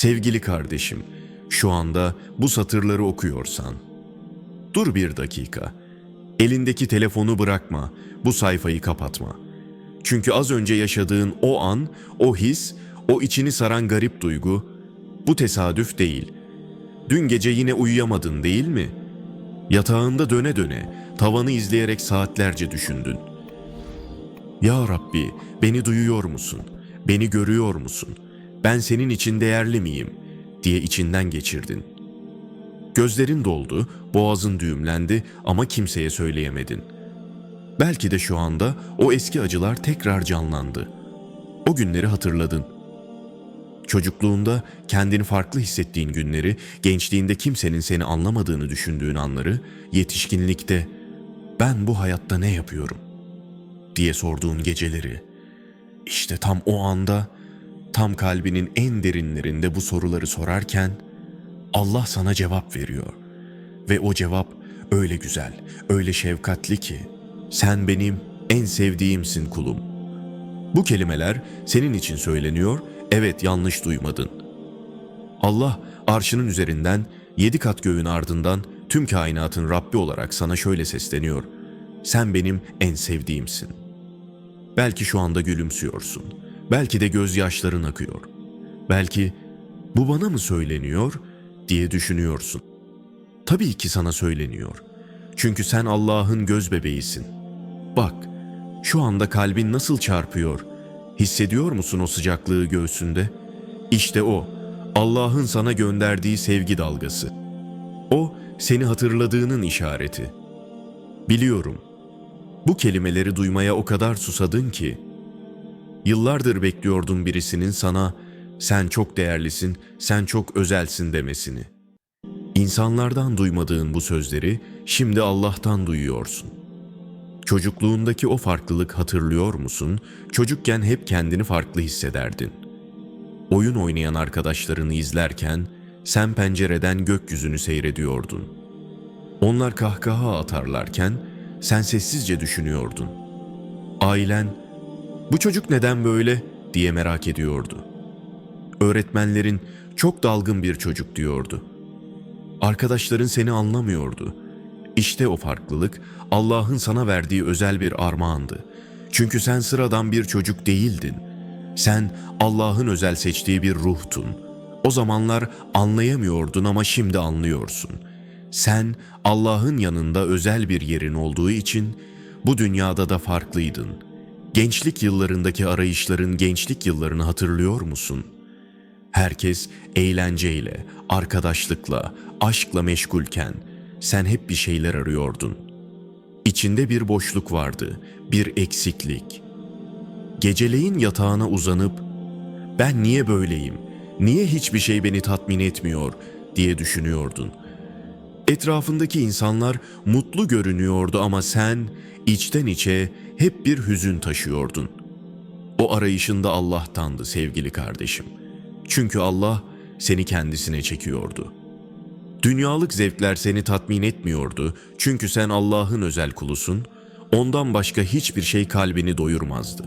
Sevgili kardeşim, şu anda bu satırları okuyorsan. Dur bir dakika. Elindeki telefonu bırakma, bu sayfayı kapatma. Çünkü az önce yaşadığın o an, o his, o içini saran garip duygu, bu tesadüf değil. Dün gece yine uyuyamadın değil mi? Yatağında döne döne, tavanı izleyerek saatlerce düşündün. Ya Rabbi, beni duyuyor musun? Beni görüyor musun? Ben senin için değerli miyim? diye içinden geçirdin. Gözlerin doldu, boğazın düğümlendi ama kimseye söyleyemedin. Belki de şu anda o eski acılar tekrar canlandı. O günleri hatırladın. Çocukluğunda kendini farklı hissettiğin günleri, gençliğinde kimsenin seni anlamadığını düşündüğün anları, yetişkinlikte ben bu hayatta ne yapıyorum diye sorduğun geceleri. İşte tam o anda, tam kalbinin en derinlerinde bu soruları sorarken Allah sana cevap veriyor. Ve o cevap öyle güzel, öyle şefkatli ki sen benim en sevdiğimsin kulum. Bu kelimeler senin için söyleniyor, evet yanlış duymadın. Allah arşının üzerinden yedi kat göğün ardından tüm kainatın Rabbi olarak sana şöyle sesleniyor. Sen benim en sevdiğimsin. Belki şu anda gülümsüyorsun. Belki de gözyaşların akıyor. Belki bu bana mı söyleniyor diye düşünüyorsun. Tabii ki sana söyleniyor. Çünkü sen Allah'ın göz bebeğisin. Bak, şu anda kalbin nasıl çarpıyor? Hissediyor musun o sıcaklığı göğsünde? İşte o, Allah'ın sana gönderdiği sevgi dalgası. O, seni hatırladığının işareti. Biliyorum, bu kelimeleri duymaya o kadar susadın ki, yıllardır bekliyordun birisinin sana sen çok değerlisin, sen çok özelsin demesini. İnsanlardan duymadığın bu sözleri şimdi Allah'tan duyuyorsun. Çocukluğundaki o farklılık hatırlıyor musun? Çocukken hep kendini farklı hissederdin. Oyun oynayan arkadaşlarını izlerken sen pencereden gökyüzünü seyrediyordun. Onlar kahkaha atarlarken sen sessizce düşünüyordun. Ailen bu çocuk neden böyle diye merak ediyordu. Öğretmenlerin çok dalgın bir çocuk diyordu. Arkadaşların seni anlamıyordu. İşte o farklılık Allah'ın sana verdiği özel bir armağandı. Çünkü sen sıradan bir çocuk değildin. Sen Allah'ın özel seçtiği bir ruhtun. O zamanlar anlayamıyordun ama şimdi anlıyorsun. Sen Allah'ın yanında özel bir yerin olduğu için bu dünyada da farklıydın. Gençlik yıllarındaki arayışların gençlik yıllarını hatırlıyor musun?'' Herkes eğlenceyle, arkadaşlıkla, aşkla meşgulken sen hep bir şeyler arıyordun. İçinde bir boşluk vardı, bir eksiklik. Geceleyin yatağına uzanıp ben niye böyleyim, niye hiçbir şey beni tatmin etmiyor diye düşünüyordun. Etrafındaki insanlar mutlu görünüyordu ama sen içten içe hep bir hüzün taşıyordun. O arayışında Allah'tandı sevgili kardeşim.'' Çünkü Allah seni kendisine çekiyordu. Dünyalık zevkler seni tatmin etmiyordu çünkü sen Allah'ın özel kulusun, ondan başka hiçbir şey kalbini doyurmazdı.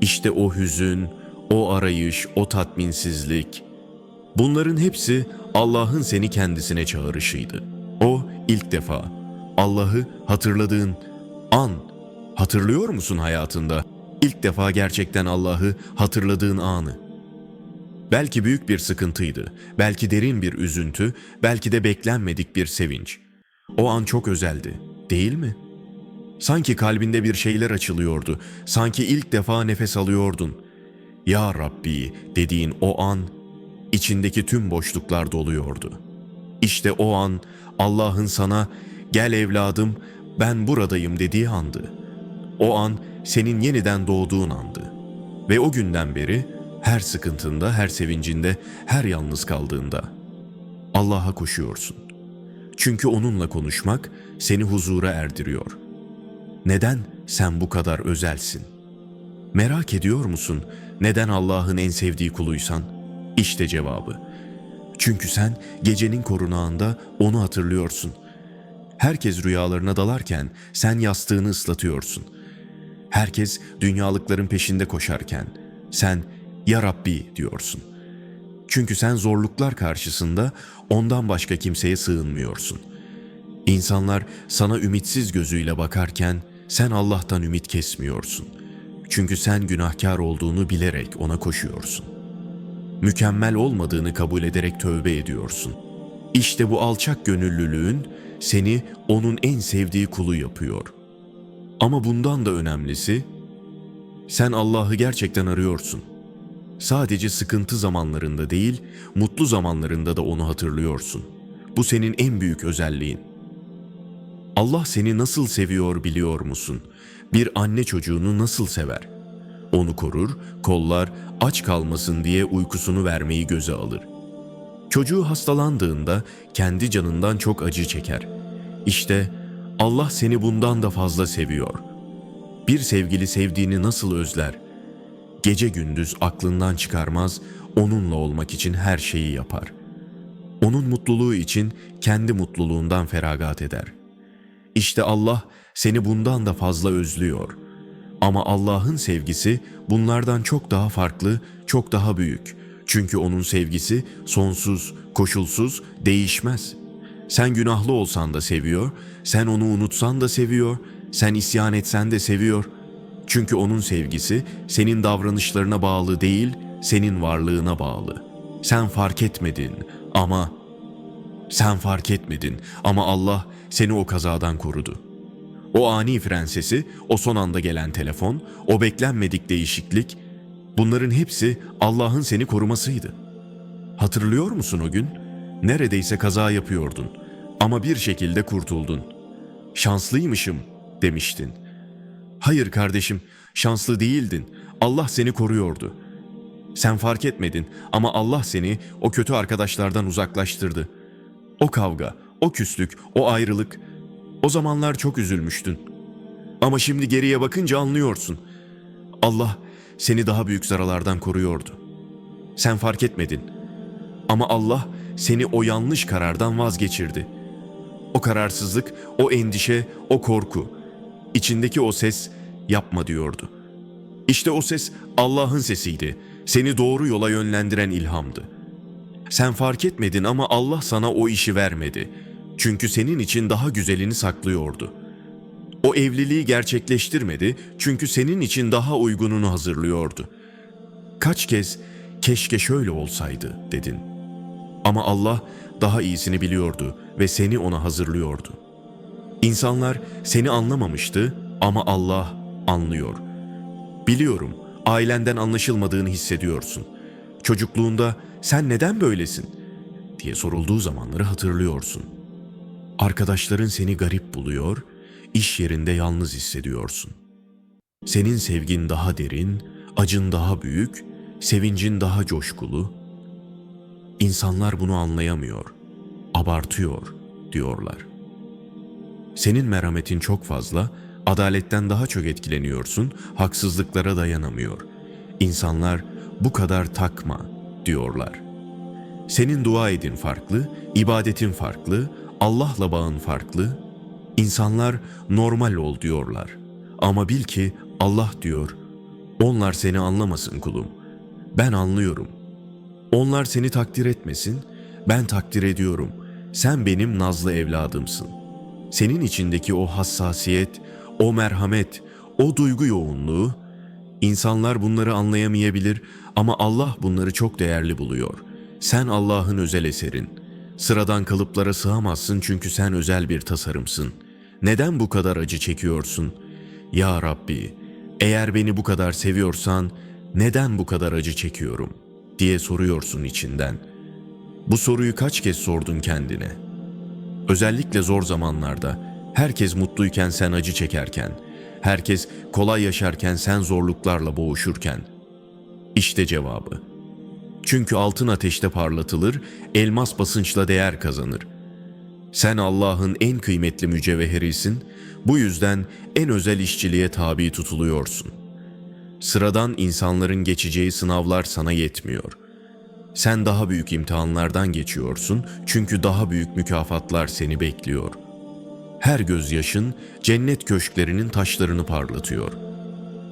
İşte o hüzün, o arayış, o tatminsizlik, bunların hepsi Allah'ın seni kendisine çağrışıydı. O ilk defa Allah'ı hatırladığın an, hatırlıyor musun hayatında? İlk defa gerçekten Allah'ı hatırladığın anı. Belki büyük bir sıkıntıydı, belki derin bir üzüntü, belki de beklenmedik bir sevinç. O an çok özeldi, değil mi? Sanki kalbinde bir şeyler açılıyordu, sanki ilk defa nefes alıyordun. Ya Rabbi dediğin o an, içindeki tüm boşluklar doluyordu. İşte o an Allah'ın sana gel evladım ben buradayım dediği andı. O an senin yeniden doğduğun andı. Ve o günden beri her sıkıntında, her sevincinde, her yalnız kaldığında Allah'a koşuyorsun. Çünkü onunla konuşmak seni huzura erdiriyor. Neden sen bu kadar özelsin? Merak ediyor musun neden Allah'ın en sevdiği kuluysan? İşte cevabı. Çünkü sen gecenin korunağında onu hatırlıyorsun. Herkes rüyalarına dalarken sen yastığını ıslatıyorsun. Herkes dünyalıkların peşinde koşarken sen ya Rabbi diyorsun. Çünkü sen zorluklar karşısında ondan başka kimseye sığınmıyorsun. İnsanlar sana ümitsiz gözüyle bakarken sen Allah'tan ümit kesmiyorsun. Çünkü sen günahkar olduğunu bilerek ona koşuyorsun. Mükemmel olmadığını kabul ederek tövbe ediyorsun. İşte bu alçak gönüllülüğün seni onun en sevdiği kulu yapıyor. Ama bundan da önemlisi sen Allah'ı gerçekten arıyorsun. Sadece sıkıntı zamanlarında değil, mutlu zamanlarında da onu hatırlıyorsun. Bu senin en büyük özelliğin. Allah seni nasıl seviyor biliyor musun? Bir anne çocuğunu nasıl sever? Onu korur, kollar, aç kalmasın diye uykusunu vermeyi göze alır. Çocuğu hastalandığında kendi canından çok acı çeker. İşte Allah seni bundan da fazla seviyor. Bir sevgili sevdiğini nasıl özler? Gece gündüz aklından çıkarmaz, onunla olmak için her şeyi yapar. Onun mutluluğu için kendi mutluluğundan feragat eder. İşte Allah seni bundan da fazla özlüyor. Ama Allah'ın sevgisi bunlardan çok daha farklı, çok daha büyük. Çünkü onun sevgisi sonsuz, koşulsuz, değişmez. Sen günahlı olsan da seviyor, sen onu unutsan da seviyor, sen isyan etsen de seviyor. Çünkü onun sevgisi senin davranışlarına bağlı değil, senin varlığına bağlı. Sen fark etmedin ama sen fark etmedin ama Allah seni o kazadan korudu. O ani fren sesi, o son anda gelen telefon, o beklenmedik değişiklik, bunların hepsi Allah'ın seni korumasıydı. Hatırlıyor musun o gün? Neredeyse kaza yapıyordun ama bir şekilde kurtuldun. Şanslıymışım demiştin. Hayır kardeşim, şanslı değildin. Allah seni koruyordu. Sen fark etmedin ama Allah seni o kötü arkadaşlardan uzaklaştırdı. O kavga, o küslük, o ayrılık. O zamanlar çok üzülmüştün. Ama şimdi geriye bakınca anlıyorsun. Allah seni daha büyük zaralardan koruyordu. Sen fark etmedin. Ama Allah seni o yanlış karardan vazgeçirdi. O kararsızlık, o endişe, o korku. içindeki o ses yapma diyordu. İşte o ses Allah'ın sesiydi. Seni doğru yola yönlendiren ilhamdı. Sen fark etmedin ama Allah sana o işi vermedi. Çünkü senin için daha güzelini saklıyordu. O evliliği gerçekleştirmedi çünkü senin için daha uygununu hazırlıyordu. Kaç kez keşke şöyle olsaydı dedin. Ama Allah daha iyisini biliyordu ve seni ona hazırlıyordu. İnsanlar seni anlamamıştı ama Allah anlıyor. Biliyorum, ailenden anlaşılmadığını hissediyorsun. Çocukluğunda sen neden böylesin diye sorulduğu zamanları hatırlıyorsun. Arkadaşların seni garip buluyor, iş yerinde yalnız hissediyorsun. Senin sevgin daha derin, acın daha büyük, sevincin daha coşkulu. İnsanlar bunu anlayamıyor, abartıyor diyorlar. Senin merhametin çok fazla, adaletten daha çok etkileniyorsun, haksızlıklara dayanamıyor. İnsanlar bu kadar takma diyorlar. Senin dua edin farklı, ibadetin farklı, Allah'la bağın farklı. İnsanlar normal ol diyorlar. Ama bil ki Allah diyor, onlar seni anlamasın kulum. Ben anlıyorum. Onlar seni takdir etmesin, ben takdir ediyorum. Sen benim nazlı evladımsın. Senin içindeki o hassasiyet, o merhamet, o duygu yoğunluğu, insanlar bunları anlayamayabilir ama Allah bunları çok değerli buluyor. Sen Allah'ın özel eserin. Sıradan kalıplara sığamazsın çünkü sen özel bir tasarımsın. Neden bu kadar acı çekiyorsun? Ya Rabbi, eğer beni bu kadar seviyorsan neden bu kadar acı çekiyorum diye soruyorsun içinden. Bu soruyu kaç kez sordun kendine? Özellikle zor zamanlarda herkes mutluyken sen acı çekerken, herkes kolay yaşarken sen zorluklarla boğuşurken. İşte cevabı. Çünkü altın ateşte parlatılır, elmas basınçla değer kazanır. Sen Allah'ın en kıymetli mücevherisin, bu yüzden en özel işçiliğe tabi tutuluyorsun. Sıradan insanların geçeceği sınavlar sana yetmiyor. Sen daha büyük imtihanlardan geçiyorsun çünkü daha büyük mükafatlar seni bekliyor. Her gözyaşın cennet köşklerinin taşlarını parlatıyor.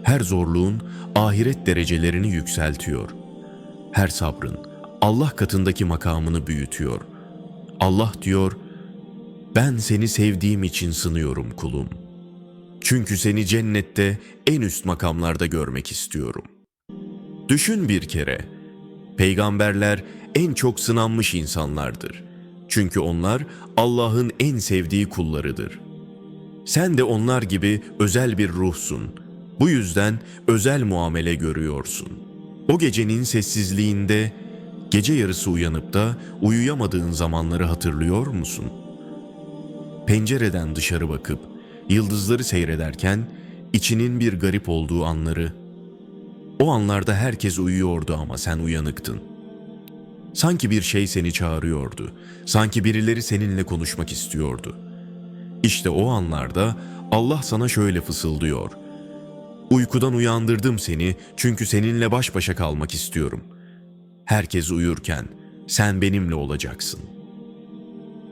Her zorluğun ahiret derecelerini yükseltiyor. Her sabrın Allah katındaki makamını büyütüyor. Allah diyor, ben seni sevdiğim için sınıyorum kulum. Çünkü seni cennette en üst makamlarda görmek istiyorum. Düşün bir kere, peygamberler en çok sınanmış insanlardır. Çünkü onlar Allah'ın en sevdiği kullarıdır. Sen de onlar gibi özel bir ruhsun. Bu yüzden özel muamele görüyorsun. O gecenin sessizliğinde gece yarısı uyanıp da uyuyamadığın zamanları hatırlıyor musun? Pencereden dışarı bakıp yıldızları seyrederken içinin bir garip olduğu anları. O anlarda herkes uyuyordu ama sen uyanıktın. Sanki bir şey seni çağırıyordu. Sanki birileri seninle konuşmak istiyordu. İşte o anlarda Allah sana şöyle fısıldıyor. Uykudan uyandırdım seni çünkü seninle baş başa kalmak istiyorum. Herkes uyurken sen benimle olacaksın.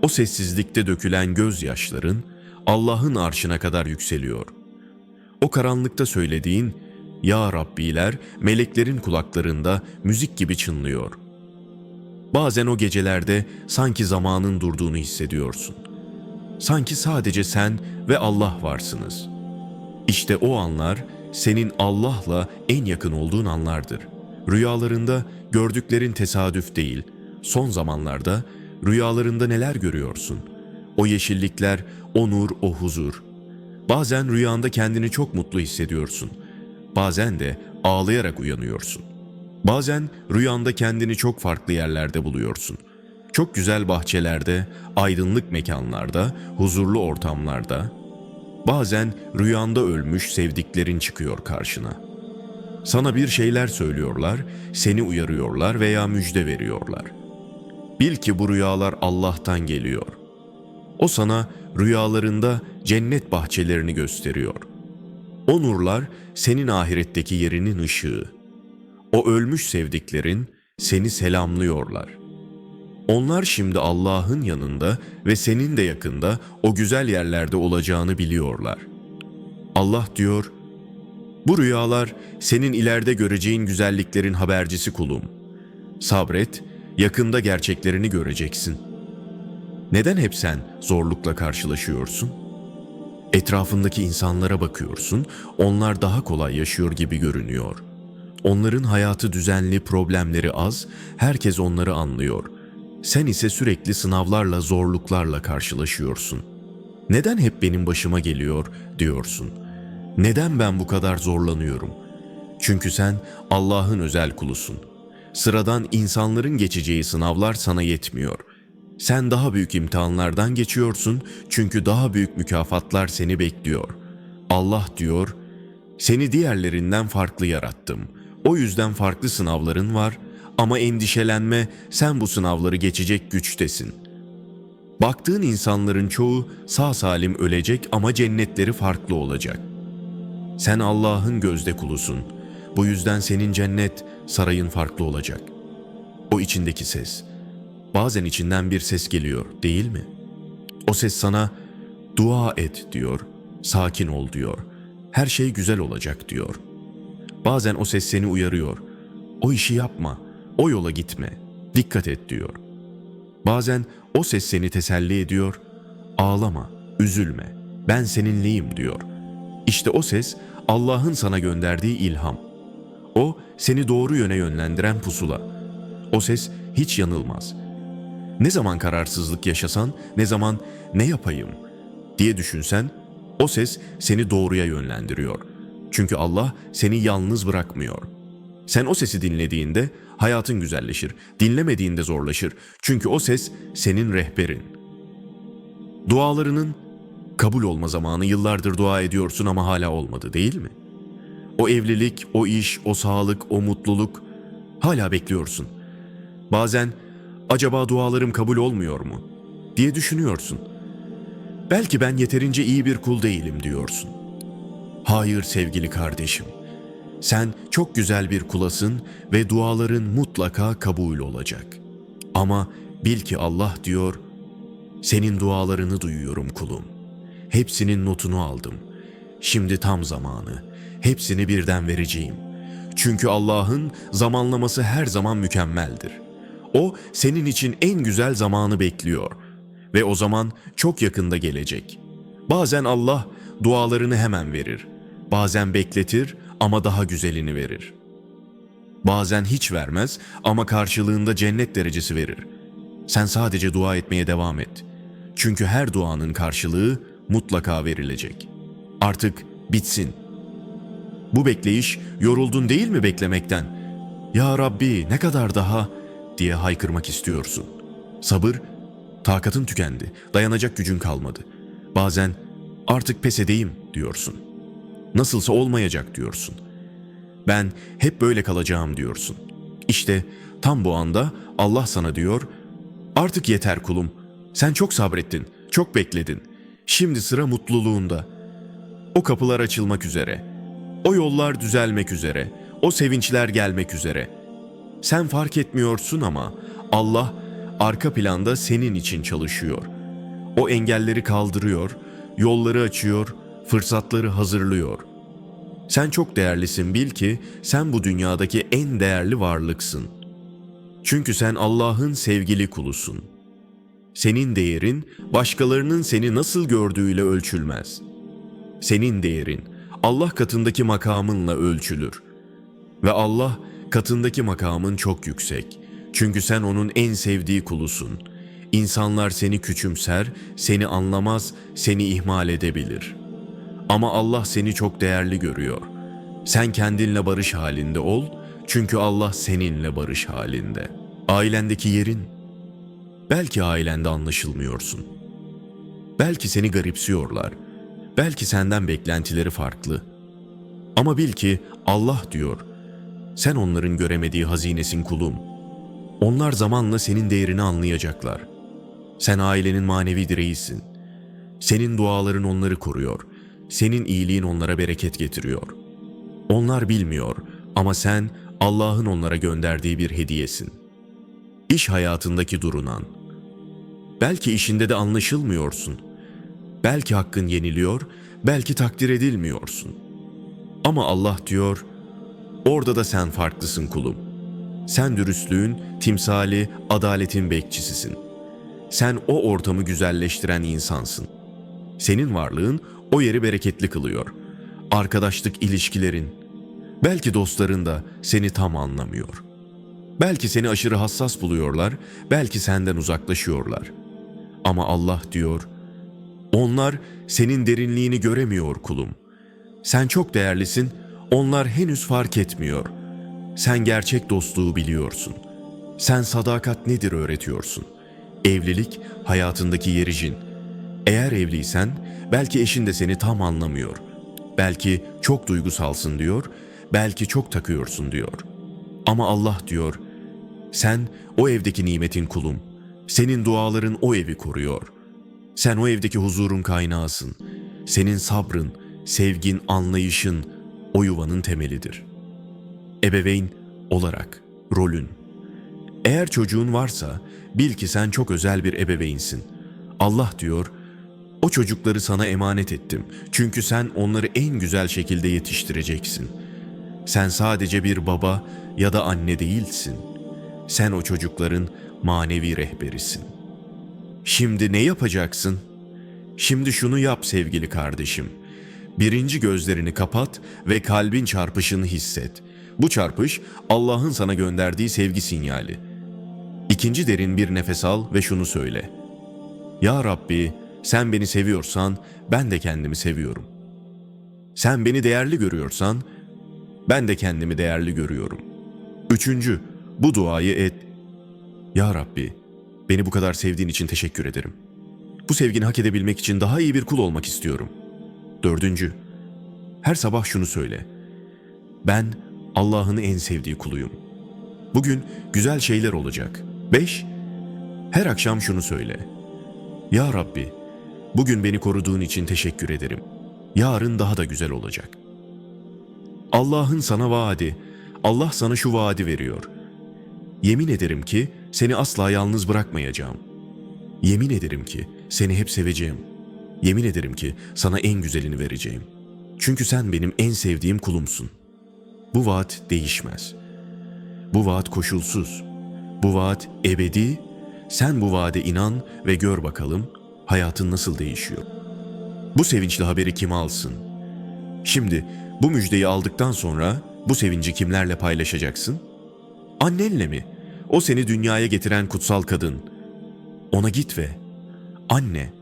O sessizlikte dökülen gözyaşların Allah'ın arşına kadar yükseliyor. O karanlıkta söylediğin Ya Rabbiler meleklerin kulaklarında müzik gibi çınlıyor. Bazen o gecelerde sanki zamanın durduğunu hissediyorsun. Sanki sadece sen ve Allah varsınız. İşte o anlar senin Allah'la en yakın olduğun anlardır. Rüyalarında gördüklerin tesadüf değil. Son zamanlarda rüyalarında neler görüyorsun? O yeşillikler, o nur, o huzur. Bazen rüyanda kendini çok mutlu hissediyorsun. Bazen de ağlayarak uyanıyorsun. Bazen rüyanda kendini çok farklı yerlerde buluyorsun. Çok güzel bahçelerde, aydınlık mekanlarda, huzurlu ortamlarda. Bazen rüyanda ölmüş sevdiklerin çıkıyor karşına. Sana bir şeyler söylüyorlar, seni uyarıyorlar veya müjde veriyorlar. Bil ki bu rüyalar Allah'tan geliyor. O sana rüyalarında cennet bahçelerini gösteriyor. O nurlar senin ahiretteki yerinin ışığı. O ölmüş sevdiklerin seni selamlıyorlar. Onlar şimdi Allah'ın yanında ve senin de yakında o güzel yerlerde olacağını biliyorlar. Allah diyor, bu rüyalar senin ileride göreceğin güzelliklerin habercisi kulum. Sabret, yakında gerçeklerini göreceksin. Neden hep sen zorlukla karşılaşıyorsun? Etrafındaki insanlara bakıyorsun, onlar daha kolay yaşıyor gibi görünüyor. Onların hayatı düzenli, problemleri az, herkes onları anlıyor. Sen ise sürekli sınavlarla, zorluklarla karşılaşıyorsun. Neden hep benim başıma geliyor diyorsun. Neden ben bu kadar zorlanıyorum? Çünkü sen Allah'ın özel kulusun. Sıradan insanların geçeceği sınavlar sana yetmiyor. Sen daha büyük imtihanlardan geçiyorsun çünkü daha büyük mükafatlar seni bekliyor. Allah diyor, seni diğerlerinden farklı yarattım. O yüzden farklı sınavların var ama endişelenme sen bu sınavları geçecek güçtesin. Baktığın insanların çoğu sağ salim ölecek ama cennetleri farklı olacak. Sen Allah'ın gözde kulusun. Bu yüzden senin cennet, sarayın farklı olacak. O içindeki ses. Bazen içinden bir ses geliyor, değil mi? O ses sana dua et diyor, sakin ol diyor. Her şey güzel olacak diyor. Bazen o ses seni uyarıyor. O işi yapma, o yola gitme, dikkat et diyor. Bazen o ses seni teselli ediyor. Ağlama, üzülme, ben seninleyim diyor. İşte o ses Allah'ın sana gönderdiği ilham. O seni doğru yöne yönlendiren pusula. O ses hiç yanılmaz. Ne zaman kararsızlık yaşasan, ne zaman ne yapayım diye düşünsen, o ses seni doğruya yönlendiriyor. Çünkü Allah seni yalnız bırakmıyor. Sen o sesi dinlediğinde hayatın güzelleşir, dinlemediğinde zorlaşır. Çünkü o ses senin rehberin. Dualarının kabul olma zamanı yıllardır dua ediyorsun ama hala olmadı değil mi? O evlilik, o iş, o sağlık, o mutluluk hala bekliyorsun. Bazen acaba dualarım kabul olmuyor mu diye düşünüyorsun. Belki ben yeterince iyi bir kul değilim diyorsun. Hayır sevgili kardeşim. Sen çok güzel bir kulasın ve duaların mutlaka kabul olacak. Ama bil ki Allah diyor, senin dualarını duyuyorum kulum. Hepsinin notunu aldım. Şimdi tam zamanı. Hepsini birden vereceğim. Çünkü Allah'ın zamanlaması her zaman mükemmeldir. O senin için en güzel zamanı bekliyor ve o zaman çok yakında gelecek. Bazen Allah dualarını hemen verir. Bazen bekletir ama daha güzelini verir. Bazen hiç vermez ama karşılığında cennet derecesi verir. Sen sadece dua etmeye devam et. Çünkü her duanın karşılığı mutlaka verilecek. Artık bitsin. Bu bekleyiş yoruldun değil mi beklemekten? Ya Rabbi ne kadar daha diye haykırmak istiyorsun. Sabır, takatın tükendi, dayanacak gücün kalmadı. Bazen artık pes edeyim diyorsun. Nasılsa olmayacak diyorsun. Ben hep böyle kalacağım diyorsun. İşte tam bu anda Allah sana diyor, artık yeter kulum. Sen çok sabrettin, çok bekledin. Şimdi sıra mutluluğunda. O kapılar açılmak üzere. O yollar düzelmek üzere. O sevinçler gelmek üzere. Sen fark etmiyorsun ama Allah arka planda senin için çalışıyor. O engelleri kaldırıyor, yolları açıyor, fırsatları hazırlıyor. Sen çok değerlisin bil ki sen bu dünyadaki en değerli varlıksın. Çünkü sen Allah'ın sevgili kulusun. Senin değerin başkalarının seni nasıl gördüğüyle ölçülmez. Senin değerin Allah katındaki makamınla ölçülür. Ve Allah katındaki makamın çok yüksek. Çünkü sen onun en sevdiği kulusun. İnsanlar seni küçümser, seni anlamaz, seni ihmal edebilir. Ama Allah seni çok değerli görüyor. Sen kendinle barış halinde ol, çünkü Allah seninle barış halinde. Ailendeki yerin, belki ailende anlaşılmıyorsun. Belki seni garipsiyorlar. Belki senden beklentileri farklı. Ama bil ki Allah diyor, sen onların göremediği hazinesin kulum. Onlar zamanla senin değerini anlayacaklar. Sen ailenin manevi direğisin. Senin duaların onları koruyor. Senin iyiliğin onlara bereket getiriyor. Onlar bilmiyor ama sen Allah'ın onlara gönderdiği bir hediyesin. İş hayatındaki durunan. Belki işinde de anlaşılmıyorsun. Belki hakkın yeniliyor, belki takdir edilmiyorsun. Ama Allah diyor, orada da sen farklısın kulum. Sen dürüstlüğün, timsali, adaletin bekçisisin. Sen o ortamı güzelleştiren insansın. Senin varlığın o yeri bereketli kılıyor. Arkadaşlık ilişkilerin, belki dostların da seni tam anlamıyor. Belki seni aşırı hassas buluyorlar, belki senden uzaklaşıyorlar. Ama Allah diyor, onlar senin derinliğini göremiyor kulum. Sen çok değerlisin, onlar henüz fark etmiyor. Sen gerçek dostluğu biliyorsun. Sen sadakat nedir öğretiyorsun. Evlilik hayatındaki yericin. Eğer evliysen belki eşin de seni tam anlamıyor. Belki çok duygusalsın diyor, belki çok takıyorsun diyor. Ama Allah diyor, sen o evdeki nimetin kulum. Senin duaların o evi koruyor.'' Sen o evdeki huzurun kaynağısın. Senin sabrın, sevgin, anlayışın o yuvanın temelidir. Ebeveyn olarak rolün. Eğer çocuğun varsa bil ki sen çok özel bir ebeveynsin. Allah diyor, o çocukları sana emanet ettim. Çünkü sen onları en güzel şekilde yetiştireceksin. Sen sadece bir baba ya da anne değilsin. Sen o çocukların manevi rehberisin.'' Şimdi ne yapacaksın? Şimdi şunu yap sevgili kardeşim. Birinci gözlerini kapat ve kalbin çarpışını hisset. Bu çarpış Allah'ın sana gönderdiği sevgi sinyali. İkinci derin bir nefes al ve şunu söyle. Ya Rabbi, sen beni seviyorsan ben de kendimi seviyorum. Sen beni değerli görüyorsan ben de kendimi değerli görüyorum. Üçüncü, bu duayı et. Ya Rabbi, Beni bu kadar sevdiğin için teşekkür ederim. Bu sevgini hak edebilmek için daha iyi bir kul olmak istiyorum. Dördüncü, her sabah şunu söyle. Ben Allah'ın en sevdiği kuluyum. Bugün güzel şeyler olacak. Beş, her akşam şunu söyle. Ya Rabbi, bugün beni koruduğun için teşekkür ederim. Yarın daha da güzel olacak. Allah'ın sana vaadi, Allah sana şu vaadi veriyor. Yemin ederim ki seni asla yalnız bırakmayacağım. Yemin ederim ki seni hep seveceğim. Yemin ederim ki sana en güzelini vereceğim. Çünkü sen benim en sevdiğim kulumsun. Bu vaat değişmez. Bu vaat koşulsuz. Bu vaat ebedi. Sen bu vaade inan ve gör bakalım hayatın nasıl değişiyor. Bu sevinçli haberi kim alsın? Şimdi bu müjdeyi aldıktan sonra bu sevinci kimlerle paylaşacaksın? Annenle mi? O seni dünyaya getiren kutsal kadın. Ona git ve anne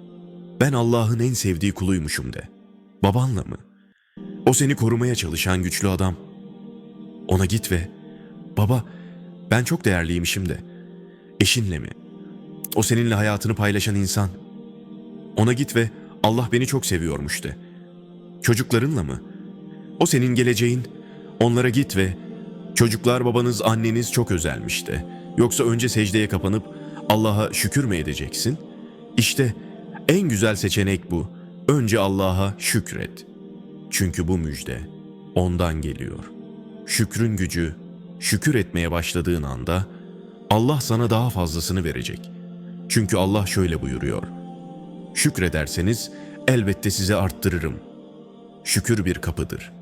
ben Allah'ın en sevdiği kuluymuşum de. Babanla mı? O seni korumaya çalışan güçlü adam. Ona git ve baba ben çok değerliymişim de. Eşinle mi? O seninle hayatını paylaşan insan. Ona git ve Allah beni çok seviyormuş de. Çocuklarınla mı? O senin geleceğin. Onlara git ve çocuklar babanız anneniz çok özelmiş de. Yoksa önce secdeye kapanıp Allah'a şükür mü edeceksin? İşte en güzel seçenek bu. Önce Allah'a şükret. Çünkü bu müjde ondan geliyor. Şükrün gücü, şükür etmeye başladığın anda Allah sana daha fazlasını verecek. Çünkü Allah şöyle buyuruyor. Şükrederseniz elbette size arttırırım. Şükür bir kapıdır.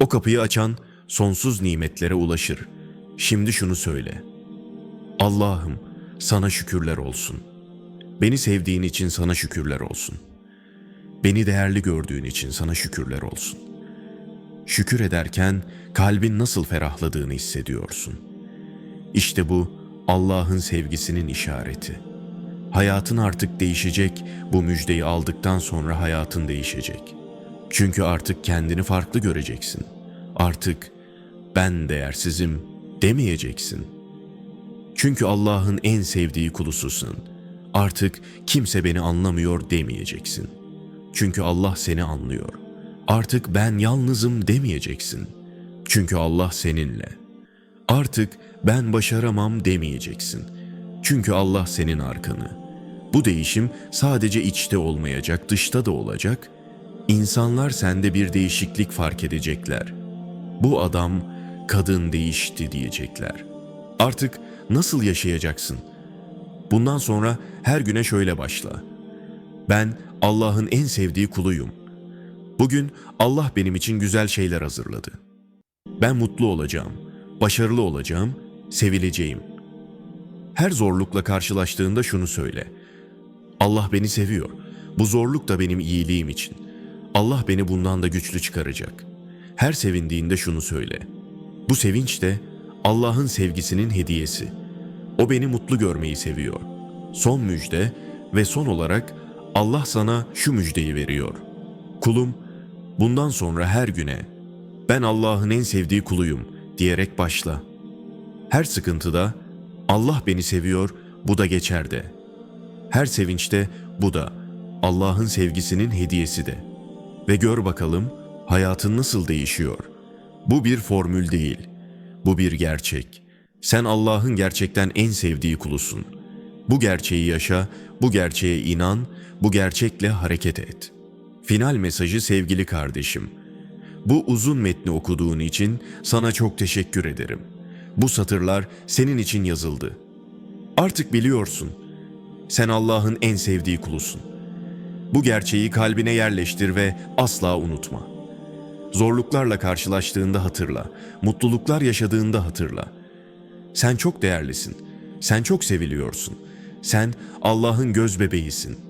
O kapıyı açan sonsuz nimetlere ulaşır. Şimdi şunu söyle. Allah'ım sana şükürler olsun. Beni sevdiğin için sana şükürler olsun. Beni değerli gördüğün için sana şükürler olsun. Şükür ederken kalbin nasıl ferahladığını hissediyorsun. İşte bu Allah'ın sevgisinin işareti. Hayatın artık değişecek, bu müjdeyi aldıktan sonra hayatın değişecek. Çünkü artık kendini farklı göreceksin. Artık ben değersizim demeyeceksin. Çünkü Allah'ın en sevdiği kulususun. Artık kimse beni anlamıyor demeyeceksin. Çünkü Allah seni anlıyor. Artık ben yalnızım demeyeceksin. Çünkü Allah seninle. Artık ben başaramam demeyeceksin. Çünkü Allah senin arkanı. Bu değişim sadece içte olmayacak, dışta da olacak. İnsanlar sende bir değişiklik fark edecekler. Bu adam, kadın değişti diyecekler. Artık nasıl yaşayacaksın? Bundan sonra her güne şöyle başla. Ben Allah'ın en sevdiği kuluyum. Bugün Allah benim için güzel şeyler hazırladı. Ben mutlu olacağım, başarılı olacağım, sevileceğim. Her zorlukla karşılaştığında şunu söyle. Allah beni seviyor. Bu zorluk da benim iyiliğim için. Allah beni bundan da güçlü çıkaracak. Her sevindiğinde şunu söyle. Bu sevinç de Allah'ın sevgisinin hediyesi. O beni mutlu görmeyi seviyor. Son müjde ve son olarak Allah sana şu müjdeyi veriyor. Kulum, bundan sonra her güne ben Allah'ın en sevdiği kuluyum diyerek başla. Her sıkıntıda Allah beni seviyor, bu da geçer de. Her sevinçte bu da Allah'ın sevgisinin hediyesi de. Ve gör bakalım hayatın nasıl değişiyor. Bu bir formül değil. Bu bir gerçek. Sen Allah'ın gerçekten en sevdiği kulusun. Bu gerçeği yaşa, bu gerçeğe inan, bu gerçekle hareket et. Final mesajı sevgili kardeşim. Bu uzun metni okuduğun için sana çok teşekkür ederim. Bu satırlar senin için yazıldı. Artık biliyorsun. Sen Allah'ın en sevdiği kulusun. Bu gerçeği kalbine yerleştir ve asla unutma. Zorluklarla karşılaştığında hatırla, mutluluklar yaşadığında hatırla. Sen çok değerlisin. Sen çok seviliyorsun. Sen Allah'ın göz bebeğisin.